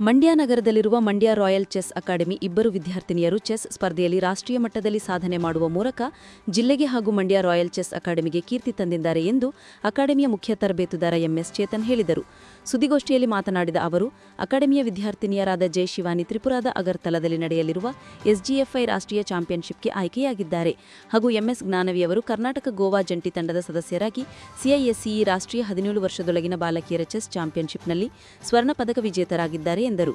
ಮಂಡ್ಯ ನಗರದಲ್ಲಿರುವ Mandya royal chess academy ಇಬ್ಬರು ವಿದ್ಯಾರ್ಥಿನಿಯರು ಚೆಸ್ ಸ್ಪರ್ಧೆಯಲ್ಲಿ ರಾಷ್ಟ್ರೀಯ ಮಟ್ಟದಲ್ಲಿ ಸಾಧನೆ ಮಾಡುವ ಮೂಲಕ ಜಿಲ್ಲೆಗೆ ಹಾಗೂ ಮಂಡ್ಯ ರಾಯಲ್ ಚೆಸ್ ಅಕಾಡೆಮಿಗೆ ಕೀರ್ತಿ ತಂದಿದ್ದಾರೆ ಎಂದು ಅಕಾಡೆಮಿಯ ಮುಖ್ಯ ತರಬೇತುದಾರ ಎಂಎಸ್ ಚೇತನ್ ಹೇಳಿದರು. ಸುದ್ದಿಗೋಷ್ಠಿಯಲ್ಲಿ ಮಾತನಾಡಿದ ಅವರು, ಅಕಾಡೆಮಿಯ ವಿದ್ಯಾರ್ಥಿನಿಯರಾದ ಜೈ ಶಿವಾನಿ ತ್ರಿಪುರಾದ ಅಗರ್ತಲದಲ್ಲಿ ನಡೆಯಲಿರುವ ಎಸ್ಜಿಎಫ್ಐ ರಾಷ್ಟ್ರೀಯ ಚಾಂಪಿಯನ್ಶಿಪ್ಗೆ ಆಯ್ಕೆಯಾಗಿದ್ದಾರೆ. ಹಾಗೂ ಎಂಎಸ್ ಜ್ಞಾನವಿ ಅವರು ಕರ್ನಾಟಕ ಗೋವಾ ಜಂಟಿ ತಂಡದ ಸದಸ್ಯರಾಗಿ ಸಿಐಎಸ್ಸಿಇ ರಾಷ್ಟ್ರೀಯ ಹದಿನೇಳು ವರ್ಷದೊಳಗಿನ ಬಾಲಕಿಯರ ಚೆಸ್ ಚಾಂಪಿಯನ್ಶಿಪ್ನಲ್ಲಿ ಸ್ವರ್ಣ ಪದಕ ವಿಜೇತರಾಗಿದ್ದಾರೆ. ಎಂದರು.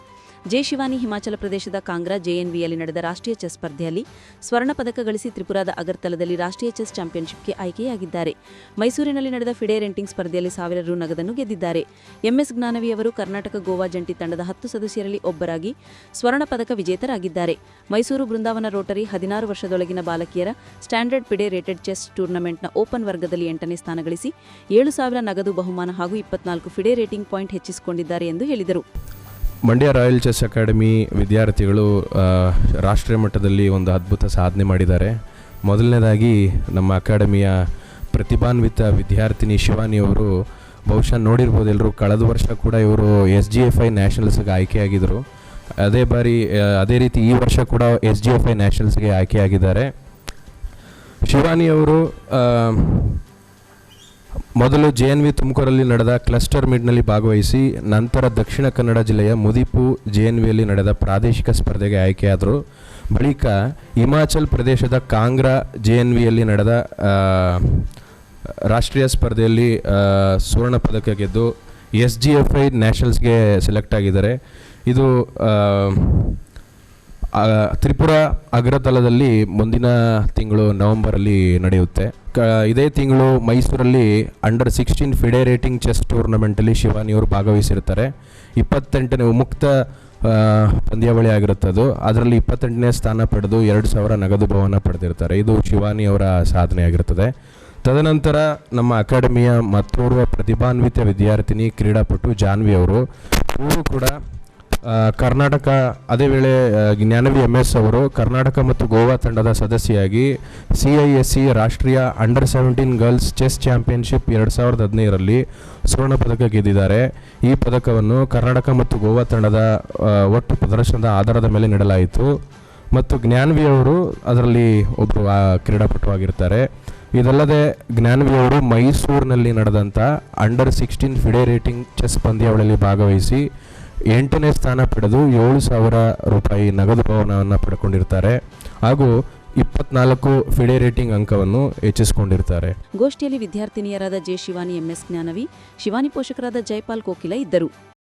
ಜೇಶಿವಾನಿ ಹಿಮಾಚಲ ಪ್ರದೇಶದ ಕಾಂಗ್ರಾ ಜೆಎನ್ವಿಯಲ್ಲಿ ನಡೆದ ರಾಷ್ಟ್ರೀಯ ಚೆಸ್ ಸ್ಪರ್ಧೆಯಲ್ಲಿ ಸ್ವರ್ಣ ಪದಕ ಗಳಿಸಿ ತ್ರಿಪುರಾದ ಅಗರ್ತಲದಲ್ಲಿ ರಾಷ್ಟ್ರೀಯ ಚೆಸ್ ಚಾಂಪಿಯನ್ಶಿಪ್ಗೆ ಆಯ್ಕೆಯಾಗಿದ್ದಾರೆ. ಮೈಸೂರಿನಲ್ಲಿ ನಡೆದ ಫಿಡೆ ರೆಂಟಿಂಗ್ ಸ್ಪರ್ಧೆಯಲ್ಲಿ ಸಾವಿರ ರು ನಗದನ್ನು ಗೆದ್ದಿದ್ದಾರೆ. ಎಂಎಸ್ ಜ್ಞಾನವಿ ಅವರು ಕರ್ನಾಟಕ ಗೋವಾ ಜಂಟಿ ತಂಡದ ಹತ್ತು ಸದಸ್ಯರಲ್ಲಿ ಒಬ್ಬರಾಗಿ ಸ್ವರ್ಣ ಪದಕ ವಿಜೇತರಾಗಿದ್ದಾರೆ. ಮೈಸೂರು ಬೃಂದಾವನ ರೋಟರಿ ಹದಿನಾರು ವರ್ಷದೊಳಗಿನ ಬಾಲಕಿಯರ ಸ್ಟ್ಯಾಂಡರ್ಡ್ ಪಿಡೆ ರೇಟೆಡ್ ಚೆಸ್ ಟೂರ್ನಮೆಂಟ್ನ ಓಪನ್ ವರ್ಗದಲ್ಲಿ ಎಂಟನೇ ಸ್ಥಾನ ಗಳಿಸಿ ಏಳು ಸಾವಿರ ನಗದು ಬಹುಮಾನ ಹಾಗೂ ಇಪ್ಪತ್ನಾಲ್ಕು ಫಿಡೆ ರೇಟಿಂಗ್ ಪಾಯಿಂಟ್ ಹೆಚ್ಚಿಸಿಕೊಂಡಿದ್ದಾರೆ ಎಂದು ಹೇಳಿದರು. ಮಂಡ್ಯ ರಾಯಲ್ ಚೆಸ್ ಅಕಾಡೆಮಿ ವಿದ್ಯಾರ್ಥಿಗಳು ರಾಷ್ಟ್ರೀಯ ಮಟ್ಟದಲ್ಲಿ ಒಂದು ಅದ್ಭುತ ಸಾಧನೆ ಮಾಡಿದ್ದಾರೆ. ಮೊದಲನೇದಾಗಿ ನಮ್ಮ ಅಕಾಡೆಮಿಯ ಪ್ರತಿಭಾನ್ವಿತ ವಿದ್ಯಾರ್ಥಿನಿ ಶಿವಾನಿ ಅವರು, ಬಹುಶಃ ನೋಡಿರ್ಬೋದು ಎಲ್ಲರೂ ಕಳೆದ ವರ್ಷ ಕೂಡ ಇವರು ಎಸ್ ಜಿ ಎಫ್ ಐ ನ್ಯಾಷನಲ್ಸ್ಗೆ ಆಯ್ಕೆಯಾಗಿದ್ದರು. ಅದೇ ಬಾರಿ ಅದೇ ರೀತಿ ಈ ವರ್ಷ ಕೂಡ ಎಸ್ ಜಿ ಎಫ್ ಐ ನ್ಯಾಷನಲ್ಸ್ಗೆ ಆಯ್ಕೆಯಾಗಿದ್ದಾರೆ. ಶಿವಾನಿ ಅವರು ಮೊದಲು ಜೆ ಎನ್ ವಿ ತುಮಕೂರಲ್ಲಿ ನಡೆದ ಕ್ಲಸ್ಟರ್ ಮೀಟ್ನಲ್ಲಿ ಭಾಗವಹಿಸಿ, ನಂತರ ದಕ್ಷಿಣ ಕನ್ನಡ ಜಿಲ್ಲೆಯ ಮುದಿಪು ಜೆ ಎನ್ ವಿಯಲ್ಲಿ ನಡೆದ ಪ್ರಾದೇಶಿಕ ಸ್ಪರ್ಧೆಗೆ ಆಯ್ಕೆಯಾದರು. ಬಳಿಕ ಹಿಮಾಚಲ್ ಪ್ರದೇಶದ ಕಾಂಗ್ರಾ ಜೆ ಎನ್ ವಿಯಲ್ಲಿ ನಡೆದ ರಾಷ್ಟ್ರೀಯ ಸ್ಪರ್ಧೆಯಲ್ಲಿ ಸುವರ್ಣ ಪದಕ ಗೆದ್ದು ಎಸ್ ಜಿ ಎಫ್ ಐ ನ್ಯಾಷನಲ್ಸ್ಗೆ ಸೆಲೆಕ್ಟ್ ಆಗಿದ್ದಾರೆ. ಇದು ತ್ರಿಪುರ ಅಗ್ರತಲದಲ್ಲಿ ಮುಂದಿನ ತಿಂಗಳು ನವೆಂಬರಲ್ಲಿ ನಡೆಯುತ್ತೆ. ಕ, ಇದೇ ತಿಂಗಳು ಮೈಸೂರಲ್ಲಿ under sixteen FIDE rating chess ಟೂರ್ನಮೆಂಟಲ್ಲಿ ಶಿವಾನಿಯವರು ಭಾಗವಹಿಸಿರ್ತಾರೆ. ಇಪ್ಪತ್ತೆಂಟನೇ ಮುಕ್ತ ಪಂದ್ಯಾವಳಿ ಆಗಿರುತ್ತೆ ಅದು. ಅದರಲ್ಲಿ ಇಪ್ಪತ್ತೆಂಟನೇ ಸ್ಥಾನ ಪಡೆದು ಎರಡು ಸಾವಿರ ನಗದು ಭವನ ಪಡೆದಿರ್ತಾರೆ. ಇದು ಶಿವಾನಿ ಅವರ ಸಾಧನೆ ಆಗಿರುತ್ತದೆ ತದನಂತರ ನಮ್ಮ ಅಕಾಡೆಮಿಯ ಮತ್ತೋರ್ವ ಪ್ರತಿಭಾನ್ವಿತ ವಿದ್ಯಾರ್ಥಿನಿ ಕ್ರೀಡಾಪಟು ಜಾನ್ವಿ ಅವರು. ಇವರು ಕೂಡ ಕರ್ನಾಟಕ, ಅದೇ ವೇಳೆ ಜ್ಞಾನವಿ ಎಂ ಎಸ್ ಅವರು ಕರ್ನಾಟಕ ಮತ್ತು ಗೋವಾ ತಂಡದ ಸದಸ್ಯೆಯಾಗಿ ಸಿ ಐ ಎಸ್ ಸಿ ರಾಷ್ಟ್ರೀಯ under seventeen girls chess championship ಎರಡು ಸಾವಿರದ ಹದಿನೈದರಲ್ಲಿ ಸ್ವರ್ಣ ಪದಕ ಗೆದ್ದಿದ್ದಾರೆ. ಈ ಪದಕವನ್ನು ಕರ್ನಾಟಕ ಮತ್ತು ಗೋವಾ ತಂಡದ ಒಟ್ಟು ಪ್ರದರ್ಶನದ ಆಧಾರದ ಮೇಲೆ ನೀಡಲಾಯಿತು. ಮತ್ತು ಜ್ಞಾನವಿ ಅವರು ಅದರಲ್ಲಿ ಒಬ್ಬರು ಕ್ರೀಡಾಪಟುವಾಗಿರ್ತಾರೆ. ಇದಲ್ಲದೆ ಜ್ಞಾನವಿ ಅವರು ಮೈಸೂರಿನಲ್ಲಿ ನಡೆದಂಥ under sixteen FIDE rating chess ಪಂದ್ಯಾವಳಿಯಲ್ಲಿ ಭಾಗವಹಿಸಿ ಎಂಟನೇ ಸ್ಥಾನ ಪಡೆದು ಏಳು ಸಾವಿರ ರೂಪಾಯಿ ನಗದು ಭವನವನ್ನು ಪಡ್ಕೊಂಡಿರ್ತಾರೆ. ಹಾಗೂ ಇಪ್ಪತ್ನಾಲ್ಕು ಫಿಡೆ ರೇಟಿಂಗ್ ಅಂಕವನ್ನು ಹೆಚ್ಚಿಸಿಕೊಂಡಿರ್ತಾರೆ. ಗೋಷ್ಠಿಯಲ್ಲಿ ವಿದ್ಯಾರ್ಥಿನಿಯರಾದ J Shivani M S Jnanavi, Shivani ಪೋಷಕರಾದ Jaipal Kokila ಇದ್ದರು.